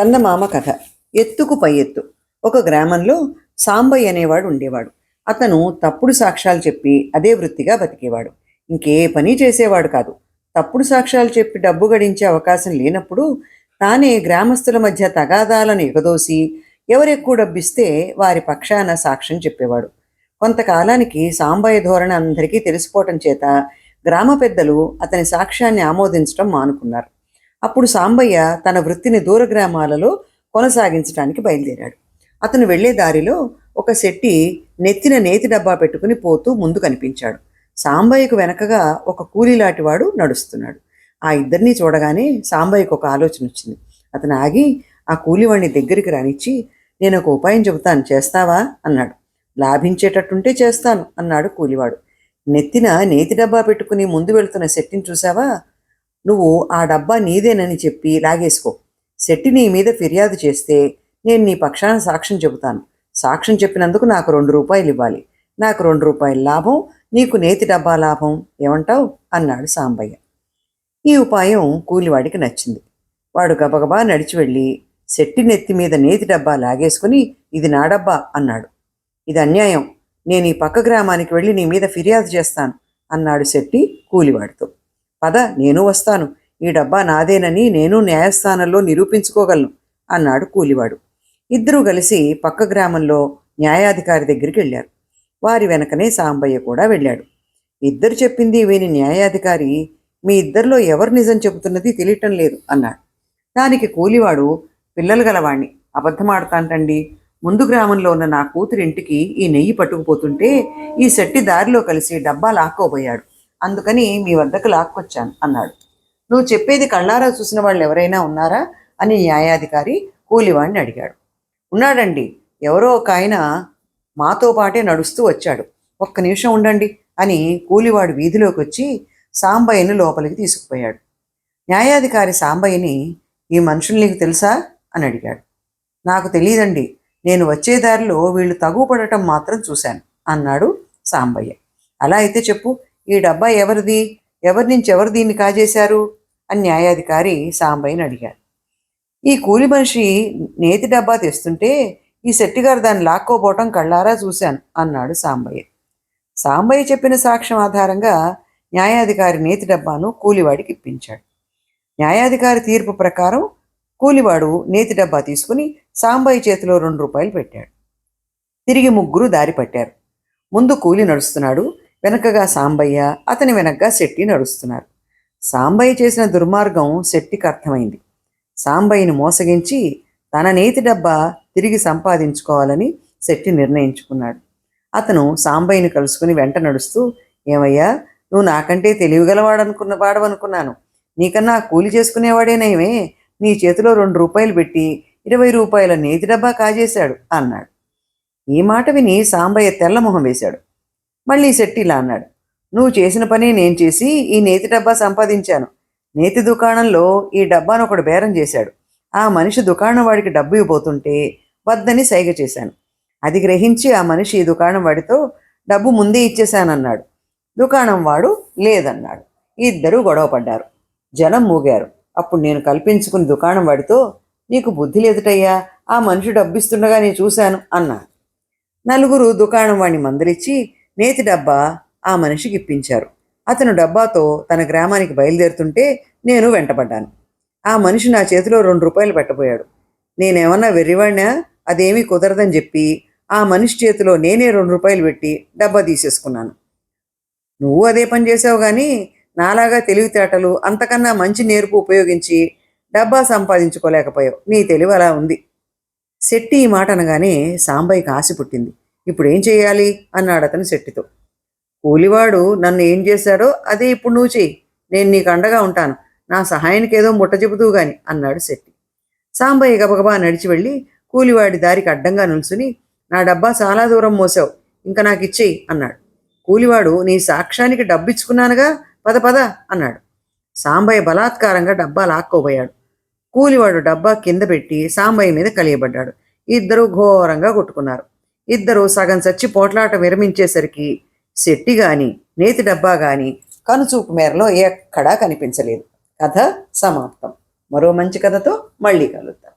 చందమామ కథ. ఎత్తుకు పై ఎత్తు. ఒక గ్రామంలో సాంబయ్య అనేవాడు ఉండేవాడు. అతను తప్పుడు సాక్ష్యాలు చెప్పి అదే వృత్తిగా బతికేవాడు. ఇంకే పని చేసేవాడు కాదు. తప్పుడు సాక్ష్యాలు చెప్పి డబ్బు గడించే అవకాశం లేనప్పుడు తానే గ్రామస్తుల మధ్య తగాదాలను ఎగదోసి ఎవరెక్కువ డబ్బిస్తే వారి పక్షాన సాక్ష్యం చెప్పేవాడు. కొంతకాలానికి సాంబయ్య ధోరణి అందరికీ తెలిసిపోవటం చేత గ్రామ పెద్దలు అతని సాక్ష్యాన్ని ఆమోదించడం మానుకున్నారు. అప్పుడు సాంబయ్య తన వృత్తిని దూర గ్రామాలలో కొనసాగించడానికి బయలుదేరాడు. అతను వెళ్ళే దారిలో ఒక శెట్టి నెత్తిన నేతి డబ్బా పెట్టుకుని పోతూ ముందు కనిపించాడు. సాంబయ్యకు వెనకగా ఒక కూలీలాంటివాడు నడుస్తున్నాడు. ఆ ఇద్దరినీ చూడగానే సాంబయ్యకు ఒక ఆలోచన వచ్చింది. అతను ఆగి ఆ కూలివాడిని దగ్గరికి రానిచ్చి నేను ఒక ఉపాయం చెబుతాను చేస్తావా? అన్నాడు. లాభించేటట్టుంటే చేస్తాను అన్నాడు కూలివాడు. నెత్తిన నేతి డబ్బా పెట్టుకుని ముందు వెళుతున్న శెట్టిని చూసావా నువ్వు ఆ డబ్బా నీదేనని చెప్పి లాగేసుకో. శెట్టి నీ మీద ఫిర్యాదు చేస్తే నేను నీ పక్షాన సాక్ష్యం చెబుతాను. సాక్ష్యం చెప్పినందుకు నాకు రెండు రూపాయలు ఇవ్వాలి. నాకు రెండు రూపాయల లాభం నీకు నేతి డబ్బా లాభం ఏమంటావు? అన్నాడు సాంబయ్య. ఈ ఉపాయం కూలివాడికి నచ్చింది. వాడు గబగబా నడిచి వెళ్ళి శెట్టి నెత్తి మీద నేతి డబ్బా లాగేసుకుని ఇది నా డబ్బా అన్నాడు. ఇది అన్యాయం. నేను ఈ పక్క గ్రామానికి వెళ్ళి నీ మీద ఫిర్యాదు చేస్తాను అన్నాడు శెట్టి కూలివాడితో. పద నేను వస్తాను. ఈ డబ్బా నాదేనని నేను న్యాయస్థానంలో నిరూపించుకోగలను అన్నాడు కూలివాడు. ఇద్దరూ కలిసి పక్క గ్రామంలో న్యాయాధికారి దగ్గరికి వెళ్ళారు. వారి వెనకనే సాంబయ్య కూడా వెళ్ళాడు. ఇద్దరు చెప్పింది విని న్యాయాధికారి మీ ఇద్దరిలో ఎవరు నిజం చెబుతున్నది తెలియటం లేదు అన్నాడు. దానికి కూలివాడు పిల్లలు గలవాణ్ణి అబద్ధమాడతాంటండి. ముందు గ్రామంలో ఉన్న నా కూతురింటికి ఈ నెయ్యి పట్టుకుపోతుంటే ఈ శెట్టి దారిలో కలిసి డబ్బా లాక్కోబోయాడు. అందుకని మీ వద్దకు లాక్కొచ్చాను అన్నాడు. నువ్వు చెప్పేది కళ్ళారా చూసిన వాళ్ళు ఎవరైనా ఉన్నారా? అని న్యాయాధికారి కూలివాడిని అడిగాడు. ఉన్నాడండి. ఎవరో ఒక ఆయన మాతో పాటే నడుస్తూ వచ్చాడు. ఒక్క నిమిషం ఉండండి అని కూలివాడు వీధిలోకి వచ్చి సాంబయ్యను లోపలికి తీసుకుపోయాడు. న్యాయాధికారి సాంబయ్యని ఈ మనుషులు నీకు తెలుసా? అని అడిగాడు. నాకు తెలియదండి. నేను వచ్చే దారిలో వీళ్ళు తగుపడటం మాత్రం చూశాను అన్నాడు సాంబయ్య. అలా అయితే చెప్పు. ఈ డబ్బా ఎవరిది? ఎవరి నుంచి ఎవరు దీన్ని కాజేశారు? అని న్యాయాధికారి సాంబయ్యని అడిగాడు. ఈ కూలి మనిషి నేతి డబ్బా తెస్తుంటే ఈ శెట్టిగారు దాన్ని లాక్కోపోవటం కళ్ళారా చూశాను అన్నాడు సాంబయ్య. సాంబయ్య చెప్పిన సాక్ష్యం ఆధారంగా న్యాయాధికారి నేతి డబ్బాను కూలివాడికి ఇప్పించాడు. న్యాయాధికారి తీర్పు ప్రకారం కూలివాడు నేతి డబ్బా తీసుకుని సాంబయ్య చేతిలో రెండు రూపాయలు పెట్టాడు. తిరిగి ముగ్గురు దారి పట్టారు. ముందు కూలి నడుస్తున్నాడు వెనకగా సాంబయ్య అతని వెనకగా శెట్టి నడుస్తున్నారు. సాంబయ్య చేసిన దుర్మార్గం శెట్టికి అర్థమైంది. సాంబయ్యని మోసగించి తన నేతి డబ్బా తిరిగి సంపాదించుకోవాలని శెట్టి నిర్ణయించుకున్నాడు. అతను సాంబయ్యని కలుసుకుని వెంట నడుస్తూ ఏమయ్యా నువ్వు నాకంటే తెలివిగలవాడనుకున్న వాడవనుకున్నాను. నీకన్నా కూలి చేసుకునేవాడేనేమే నీ చేతిలో రెండు రూపాయలు పెట్టి ఇరవై రూపాయల నేతి డబ్బా కాజేశాడు అన్నాడు. ఈ మాట విని సాంబయ్య తెల్లమొహం వేశాడు. మళ్ళీ శెట్టిలా అన్నాడు. నువ్వు చేసిన పని నేను చేసి ఈ నేతి డబ్బా సంపాదించాను. నేతి దుకాణంలో ఈ డబ్బాను ఒకడు బేరం చేశాడు. ఆ మనిషి దుకాణం వాడికి డబ్బు ఇవ్వబోతుంటే వద్దని సైగ చేశాను. అది గ్రహించి ఆ మనిషి ఈ దుకాణం వాడితో డబ్బు ముందే ఇచ్చేశానన్నాడు. దుకాణం వాడు లేదన్నాడు. ఇద్దరూ గొడవ పడ్డారు. జనం మూగారు. అప్పుడు నేను కల్పించుకుని దుకాణం వాడితో నీకు బుద్ధి లేదుటయ్యా. ఆ మనిషి డబ్బిస్తుండగా నేను చూశాను అన్నా నలుగురు దుకాణం వాడిని మందలిచ్చి నేతి డబ్బా ఆ మనిషికి ఇప్పించారు. అతను డబ్బాతో తన గ్రామానికి బయలుదేరుతుంటే నేను వెంటబడ్డాను. ఆ మనిషి నా చేతిలో రెండు రూపాయలు పెట్టబోయాడు. నేనేమన్నా వెర్రివాడినా? అదేమీ కుదరదని చెప్పి ఆ మనిషి చేతిలో నేనే రెండు రూపాయలు పెట్టి డబ్బా తీసేసుకున్నాను. నువ్వు అదే పని చేసావు కానీ నాలాగా తెలివితేటలు అంతకన్నా మంచి నేర్పు ఉపయోగించి డబ్బా సంపాదించుకోలేకపోయావు. నీ తెలివి అలా ఉంది. శెట్టి ఈ మాట అనగానే సాంబయ్యకి ఆశ పుట్టింది. ఇప్పుడు ఏం చేయాలి? అన్నాడు అతను శెట్టితో. కూలివాడు నన్ను ఏం చేశాడో అదే ఇప్పుడు నువ్వు చెయ్యి. నేను నీకు అండగా ఉంటాను. నా సహాయానికి ఏదో ముట్ట చెబుతూ గాని అన్నాడు శెట్టి. సాంబయ్య గబగబా నడిచి వెళ్ళి కూలివాడి దారికి అడ్డంగా నిల్చుని నా డబ్బా చాలా దూరం మోసావు ఇంకా నాకు ఇచ్చేయి అన్నాడు. కూలివాడు నీ సాక్ష్యానికి డబ్బిచ్చుకున్నానుగా? పద పద అన్నాడు. సాంబయ్య బలాత్కారంగా డబ్బా లాక్కోబోయాడు. కూలివాడు డబ్బా కింద పెట్టి సాంబయ్య మీద కలియబడ్డాడు. ఇద్దరు ఘోరంగా కొట్టుకున్నారు. ఇద్దరూ సగం చచ్చి పోట్లాట విరమించేసరికి శెట్టి గాని నేతి డబ్బా గాని కనుచూపు మేరలో ఎక్కడా కనిపించలేదు. కథ సమాప్తం. మరో మంచి కథతో మళ్ళీ కలుద్దాం.